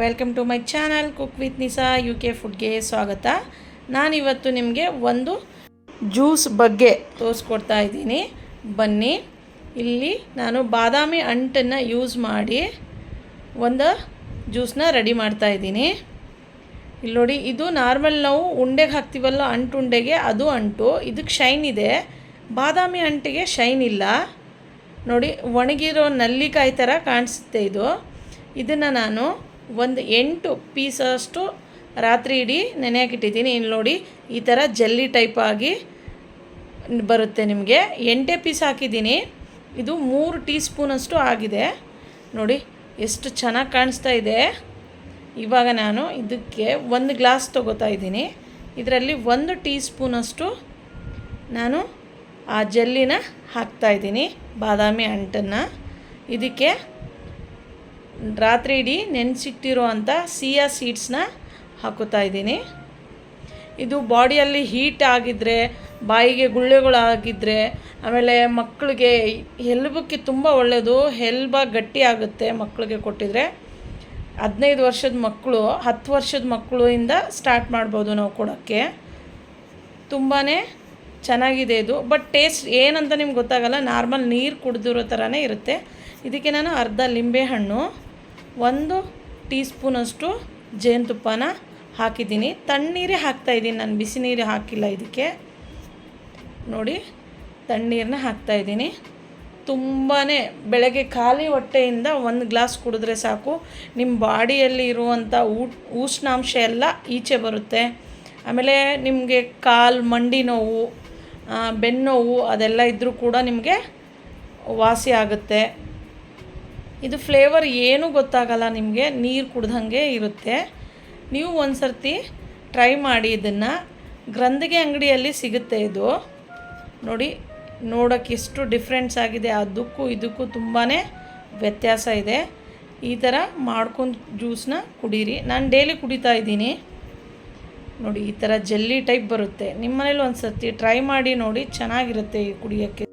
Welcome to my channel cook with Nisa U K ಫುಡ್ಗೆ ಸ್ವಾಗತ. ನಾನಿವತ್ತು ನಿಮಗೆ ಒಂದು ಜ್ಯೂಸ್ ಬಗ್ಗೆ ತೋರಿಸ್ಕೊಡ್ತಾ ಇದ್ದೀನಿ. ಬನ್ನಿ, ಇಲ್ಲಿ ನಾನು ಬಾದಾಮಿ ಅಂಟನ್ನು ಯೂಸ್ ಮಾಡಿ ಒಂದು ಜ್ಯೂಸನ್ನ ರೆಡಿ ಮಾಡ್ತಾ ಇದ್ದೀನಿ. ಇಲ್ಲಿ ನೋಡಿ, ಇದು ನಾರ್ಮಲ್ ನಾವು ಉಂಡೆಗೆ ಹಾಕ್ತೀವಲ್ಲ ಅಂಟು ಉಂಡೆಗೆ ಅದು ಅಂಟು ಇದಕ್ಕೆ ಶೈನ್ ಇದೆ. ಬಾದಾಮಿ ಅಂಟಿಗೆ ಶೈನ್ ಇಲ್ಲ. ನೋಡಿ, ಒಣಗಿರೋ ನಲ್ಲಿಕಾಯಿ ಥರ ಕಾಣಿಸುತ್ತೆ ಇದು. ಇದನ್ನು ನಾನು ಒಂದು ಎಂಟು ಪೀಸಷ್ಟು ರಾತ್ರಿ ಇಡೀ ನೆನೆಯಾಕಿಟ್ಟಿದ್ದೀನಿ ಇಲ್ಲಿ ನೋಡಿ, ಈ ಥರ ಜಲ್ಲಿ ಆಗಿ ಬರುತ್ತೆ ನಿಮಗೆ. ಎಂಟೇ ಪೀಸ್ ಹಾಕಿದ್ದೀನಿ. ಇದು ಮೂರು ಟೀ ಸ್ಪೂನಷ್ಟು ಆಗಿದೆ. ನೋಡಿ, ಎಷ್ಟು ಚೆನ್ನಾಗಿ ಕಾಣಿಸ್ತಾ ಇದೆ. ಇವಾಗ ನಾನು ಇದಕ್ಕೆ ಒಂದು ಗ್ಲಾಸ್ ತೊಗೋತಾ ಇದ್ದೀನಿ. ಇದರಲ್ಲಿ ಒಂದು ಟೀ ಸ್ಪೂನಷ್ಟು ನಾನು ಆ ಜಲ್ಲಿನ ಹಾಕ್ತಾಯಿದ್ದೀನಿ ಬಾದಾಮಿ ಅಂಟನ್ನು ಇದಕ್ಕೆ ರಾತ್ರಿ ಇಡೀ ನೆನೆಸಿಟ್ಟಿರೋ ಅಂಥ ಸಿಯಾ ಸೀಡ್ಸ್ನ ಹಾಕೋತಾ ಇದ್ದೀನಿ. ಇದು ಬಾಡಿಯಲ್ಲಿ ಹೀಟ್ ಆಗಿದ್ದರೆ ಬಾಯಿಗೆ ಗುಳ್ಳೆಗಳಾಗಿದ್ದರೆ ಆಮೇಲೆ ಮಕ್ಕಳಿಗೆ ಹೆಲ್ಬಕ್ಕೆ ತುಂಬ ಒಳ್ಳೆಯದು ಹೆಲ್ಬ ಗಟ್ಟಿ ಆಗುತ್ತೆ ಮಕ್ಕಳಿಗೆ ಕೊಟ್ಟಿದ್ರೆ. ಹದಿನೈದು ವರ್ಷದ ಮಕ್ಕಳು, ಹತ್ತು ವರ್ಷದ ಮಕ್ಕಳಿಂದ ಸ್ಟಾರ್ಟ್ ಮಾಡ್ಬೋದು ನಾವು ಕೊಡೋಕ್ಕೆ. ತುಂಬಾ ಚೆನ್ನಾಗಿದೆ ಇದು, ಬಟ್ ಟೇಸ್ಟ್ ಏನಂತ ನಿಮ್ಗೆ ಗೊತ್ತಾಗಲ್ಲ, ನಾರ್ಮಲ್ ನೀರು ಕುಡಿದಿರೋ ಥರನೇ ಇರುತ್ತೆ. ಇದಕ್ಕೆ ನಾನು ಅರ್ಧ ಲಿಂಬೆಹಣ್ಣು ಒಂದು ಟೀ ಸ್ಪೂನಷ್ಟು ಜೇನುತುಪ್ಪನ ಹಾಕಿದ್ದೀನಿ. ತಣ್ಣೀರೇ ಹಾಕ್ತಾಯಿದ್ದೀನಿ ನಾನು ಬಿಸಿ ನೀರು ಹಾಕಿಲ್ಲ ಇದಕ್ಕೆ. ನೋಡಿ ತಣ್ಣೀರನ್ನ ಹಾಕ್ತಾಯಿದ್ದೀನಿ ತುಂಬಾ ಬೆಳಗ್ಗೆ ಖಾಲಿ ಹೊಟ್ಟೆಯಿಂದ ಒಂದು ಗ್ಲಾಸ್ ಕುಡಿದ್ರೆ ಸಾಕು. ನಿಮ್ಮ ಬಾಡಿಯಲ್ಲಿ ಇರುವಂಥ ಊ, ಉಷ್ಣಾಂಶ ಎಲ್ಲ ಈಚೆ ಬರುತ್ತೆ. ಆಮೇಲೆ ನಿಮಗೆ ಕಾಲು, ಮಂಡಿ ನೋವು ಬೆನ್ನೋವು ಅದೆಲ್ಲ ಇದ್ದರೂ ಕೂಡ ನಿಮಗೆ ವಾಸಿ ಆಗುತ್ತೆ. ಇದು ಫ್ಲೇವರ್ ಏನೂ ಗೊತ್ತಾಗಲ್ಲ ನಿಮಗೆ, ನೀರು ಕುಡ್ದಂಗೆ ಇರುತ್ತೆ. ನೀವು ಒಂದು ಸರ್ತಿ ಟ್ರೈ ಮಾಡಿ ಇದನ್ನು. ಗ್ರಂಥಿಗೆ ಅಂಗಡಿಯಲ್ಲಿ ಸಿಗುತ್ತೆ ಇದು. ನೋಡಿ ನೋಡೋಕ್ಕೆ ಎಷ್ಟು ಡಿಫ್ರೆನ್ಸ್ ಆಗಿದೆ. ಅದಕ್ಕೂ ಇದಕ್ಕೂ ತುಂಬಾ ವ್ಯತ್ಯಾಸ ಇದೆ. ಈ ಥರ ಮಾಡ್ಕೊಂಡು ಜ್ಯೂಸನ್ನ ಕುಡೀರಿ. ನಾನು ಡೈಲಿ ಕುಡಿತಾ ಇದ್ದೀನಿ. ನೋಡಿ, ಈ ಥರ ಜಲ್ಲಿ ಟೈಪ್ ಬರುತ್ತೆ. ನಿಮ್ಮ ಮನೇಲಿ ಒಂದು ಸರ್ತಿ ಟ್ರೈ ಮಾಡಿ ನೋಡಿ, ಚೆನ್ನಾಗಿರುತ್ತೆ ಈ ಕುಡಿಯೋಕ್ಕೆ.